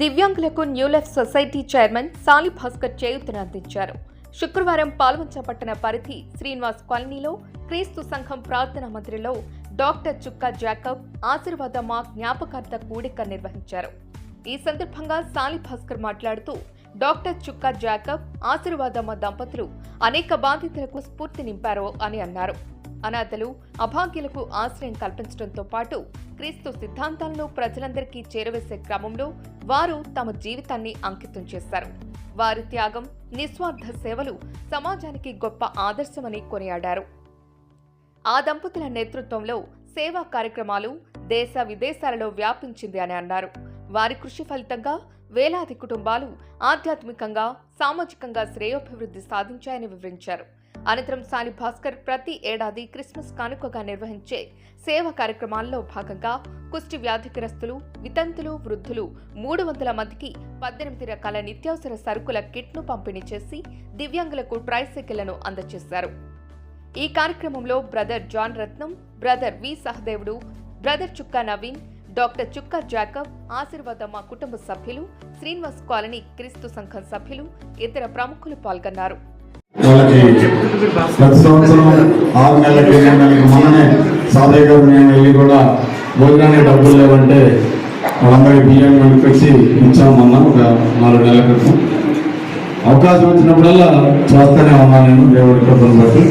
దివ్యాంగులకు new life society chairman సాలి భాస్కర్ చేయూతను అందించారు. శుక్రవారం పాల్వంచ పట్టణ పరిధి శ్రీనివాస్ కాలనీలో క్రీస్తు సంఘం ప్రార్థనా మందిరంలో డాక్టర్ చుక్కా జాకబ్ ఆశీర్వాదమ్మ జ్ఞాపకార్థ కూడిక నిర్వహించారు. ఈ సందర్భంగా సాలి భాస్కర్ మాట్లాడుతూ డాక్టర్ చుక్కా జాకబ్ ఆశీర్వాదమ్మ దంపతులు అనేక బాధితులకు స్ఫూర్తి నింపారు అని అన్నారు. అనాథలు అభాగ్యులకు ఆశ్రయం కల్పించడంతో పాటు క్రీస్తు సిద్ధాంతాలను ప్రజలందరికీ చేరవేసే క్రమంలో వారు తమ జీవితాన్ని అంకితం చేశారు. వారి త్యాగం నిస్వార్థ సేవలు సమాజానికి గొప్ప ఆదర్శమని కొనియాడారు. ఆ దంపతుల నేతృత్వంలో సేవా కార్యక్రమాలు దేశ విదేశాలలో వ్యాపించింది అని అన్నారు. వారి కృషి ఫలితంగా వేలాది కుటుంబాలు ఆధ్యాత్మికంగా సామాజికంగా శ్రేయోభివృద్ధి సాధించాయని వివరించారు. అనంతరం సాలి భాస్కర్ ప్రతి ఏడాది క్రిస్మస్ కానుకగా నిర్వహించే సేవా కార్యక్రమాల్లో భాగంగా కుష్టి వ్యాధిగ్రస్తులు వితంతులు వృద్ధులు మూడు వందల మందికి పద్దెనిమిది రకాల నిత్యావసర సరుకుల కిట్ను పంపిణీ చేసి దివ్యాంగులకు ట్రైసైకిళ్ళను అందజేశారు. ఈ కార్యక్రమంలో brother John Ratnam brother V Sahadevudu brother Chukka Naveen doctor Chukka Jacob ఆశీర్వాద మా కుటుంబ సభ్యులు శ్రీనివాస్ కాలనీ క్రీస్తు సంఘం సభ్యులు ఇతర ప్రముఖులు పాల్గొన్నారు. వాళ్ళకి ప్రతి సంవత్సరం ఆరు నెలలకి ఎనిమిది నెలలకి మొన్ననే సాదయ్య గారు మేము వెళ్ళి కూడా భోజనానికి డబ్బులు లేవంటే వాళ్ళందరికీ బియ్యం కనిపించి ఇచ్చాం మొన్న ఒక నాలుగు నెలల క్రితం. అవకాశం వచ్చినప్పుడల్లా చేస్తూనే ఉన్నాను నేను దేవుడి కృపను బట్టి.